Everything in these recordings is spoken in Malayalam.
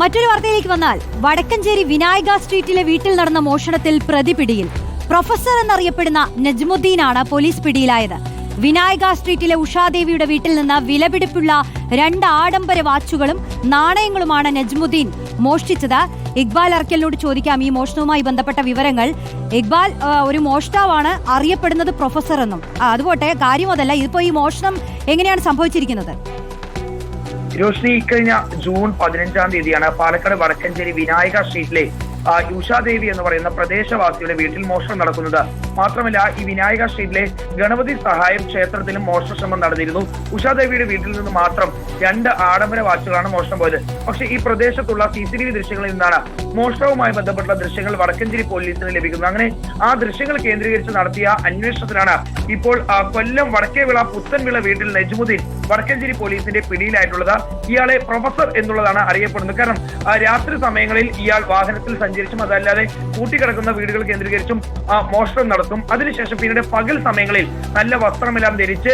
മറ്റൊരു വാർത്തയിലേക്ക് വന്നാൽ വടക്കഞ്ചേരി വിനായക സ്ട്രീറ്റിലെ വീട്ടിൽ നടന്ന മോഷണത്തിൽ പ്രതി പിടിയിൽ. പ്രൊഫസർ എന്നറിയപ്പെടുന്ന നജ്മുദ്ദീനാണ് പോലീസ് പിടിയിലായത്. വിനായക സ്ട്രീറ്റിലെ ഉഷാദേവിയുടെ വീട്ടിൽ നിന്ന് വിലപിടിപ്പുള്ള രണ്ട് ആഡംബര വാച്ചുകളും നാണയങ്ങളുമാണ് നജ്മുദ്ദീൻ മോഷ്ടിച്ചത്. ഇക്ബാൽ അർക്കലിനോട് ചോദിക്കാം ഈ മോഷണവുമായി ബന്ധപ്പെട്ട വിവരങ്ങൾ. ഇക്ബാൽ ഒരു മോഷ്ടാവാണ് അറിയപ്പെടുന്നത് പ്രൊഫസർ എന്നും. അതുപോട്ടെ കാര്യം അതല്ല ഇതിപ്പോ ഈ മോഷണം എങ്ങനെയാണ് സംഭവിച്ചിരിക്കുന്നത്? രോഷ്നി ഇക്കഴിഞ്ഞ ജൂൺ പതിനഞ്ചാം തീയതിയാണ് പാലക്കാട് വടക്കഞ്ചേരി വിനായക സ്ട്രീറ്റിലെ ഉഷാദേവി എന്ന് പറയുന്ന പ്രദേശവാസിയുടെ വീട്ടിൽ മോഷണം നടക്കുന്നത്. മാത്രമല്ല ഈ വിനായക സ്ട്രീറ്റിലെ ഗണപതി സഹായം ക്ഷേത്രത്തിലും മോഷണ ശ്രമം നടന്നിരുന്നു. ഉഷാദേവിയുടെ വീട്ടിൽ നിന്ന് മാത്രം രണ്ട് ആഡംബര വാച്ചുകളാണ് മോഷണം പോയത്. പക്ഷേ ഈ പ്രദേശത്തുള്ള സി സി ടി വി ദൃശ്യങ്ങളിൽ നിന്നാണ് മോഷണവുമായി ബന്ധപ്പെട്ട ദൃശ്യങ്ങൾ വടക്കഞ്ചേരി പോലീസിന് ലഭിക്കുന്നത്. അങ്ങനെ ആ ദൃശ്യങ്ങൾ കേന്ദ്രീകരിച്ച് നടത്തിയ അന്വേഷണത്തിലാണ് ഇപ്പോൾ കൊല്ലം വടക്കേവിള പുത്തൻവിള വീട്ടിൽ നജ്മുദ്ദീൻ വടക്കഞ്ചേരി പോലീസിന്റെ പിടിയിലായിട്ടുള്ളത് ഇയാളെ പ്രൊഫസർ എന്നുള്ളതാണ് അറിയപ്പെടുന്നത്. കാരണം രാത്രി സമയങ്ങളിൽ ഇയാൾ വാഹനത്തിൽ സഞ്ചരിച്ചും അതല്ലാതെ കൂട്ടിക്കിടക്കുന്ന വീടുകൾ കേന്ദ്രീകരിച്ചും മോഷണം നടത്തും. അതിനുശേഷം പിന്നീട് പകൽ സമയങ്ങളിൽ നല്ല വസ്ത്രമെല്ലാം ധരിച്ച്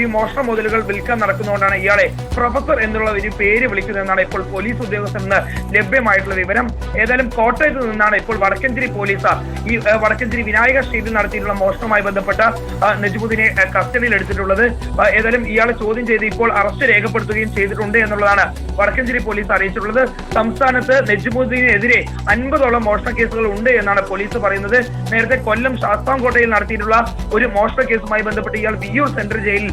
ഈ മോഷണ മുതലുകൾ വിൽക്കാൻ നടക്കുന്നതുകൊണ്ടാണ് ഇയാളെ പ്രൊഫസർ എന്നുള്ള ഒരു പേര് വിളിക്കുന്നതെന്നാണ് ഇപ്പോൾ പോലീസ് ഉദ്യോഗസ്ഥരിൽ നിന്ന് ലഭ്യമായിട്ടുള്ള വിവരം. ഏതായാലും കോട്ടയത്ത് നിന്നാണ് ഇപ്പോൾ വടക്കഞ്ചേരി പോലീസ് ഈ വടക്കഞ്ചേരി വിനായക സ്ട്രീറ്റിൽ നടത്തിയിട്ടുള്ള മോഷണവുമായി ബന്ധപ്പെട്ട ആ, നജ്മുദ്ദീനെ കസ്റ്റഡിയിൽ എടുത്തിട്ടുള്ളത് ഏതായാലും ഇയാളെ ചോദ്യം ചെയ്ത് ഇപ്പോൾ അറസ്റ്റ് രേഖപ്പെടുത്തുകയും ചെയ്തിട്ടുണ്ട് എന്നുള്ളതാണ് വടക്കഞ്ചേരി പോലീസ് അറിയിച്ചിട്ടുള്ളത്. സംസ്ഥാനത്ത് നെജ്മുദ്ദീനെതിരെ അൻപതോളം മോഷണ കേസുകൾ ഉണ്ട് എന്നാണ് പോലീസ് പറയുന്നത്. നേരത്തെ കൊല്ലം ശാസ്താംകോട്ടയിൽ നടത്തിയിട്ടുള്ള ഒരു മോഷണ കേസുമായി ബന്ധപ്പെട്ട് ഇയാൾ വിയൂർ സെൻട്രൽ ജയിലിൽ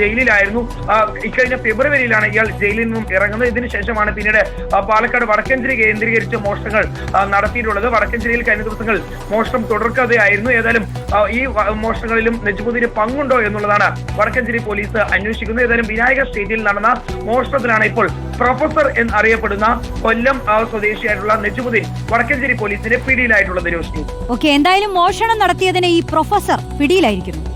ജയിലിലായിരുന്നു. ഇക്കഴിഞ്ഞ ഫെബ്രുവരിയിലാണ് ഇയാൾ ജയിലിൽ നിന്നും ഇറങ്ങുന്നത്. ഇതിനു ശേഷമാണ് പിന്നീട് പാലക്കാട് വടക്കഞ്ചേരി കേന്ദ്രീകരിച്ച മോഷണങ്ങൾ നടത്തിയിട്ടുള്ളത്. വടക്കഞ്ചേരിയിൽ കഴിഞ്ഞ ദിവസങ്ങൾ മോഷണം തുടർക്കഥയായിരുന്നു. ഏതായാലും ഈ മോഷണങ്ങളിലും നെജ്മുദ്ദീന് പങ്കുണ്ടോ എന്നുള്ളതാണ് വടക്കഞ്ചേരി പോലീസ് അന്വേഷിക്കുന്നത് ഏതായാലും വിനായക സ്റ്റേറ്റിൽ നടന്ന മോഷണത്തിലാണ് ഇപ്പോൾ പ്രൊഫസർ എന്ന് അറിയപ്പെടുന്ന കൊല്ലം സ്വദേശിയായിട്ടുള്ള നജ്മുദ്ദീൻ വടക്കഞ്ചേരി പോലീസിന്റെ പിടിയിലായിട്ടുള്ളത് രോഷി ഓക്കെ എന്തായാലും മോഷണം നടത്തിയതിന് ഈ പ്രൊഫസർ പിടിയിലായിരിക്കുന്നു.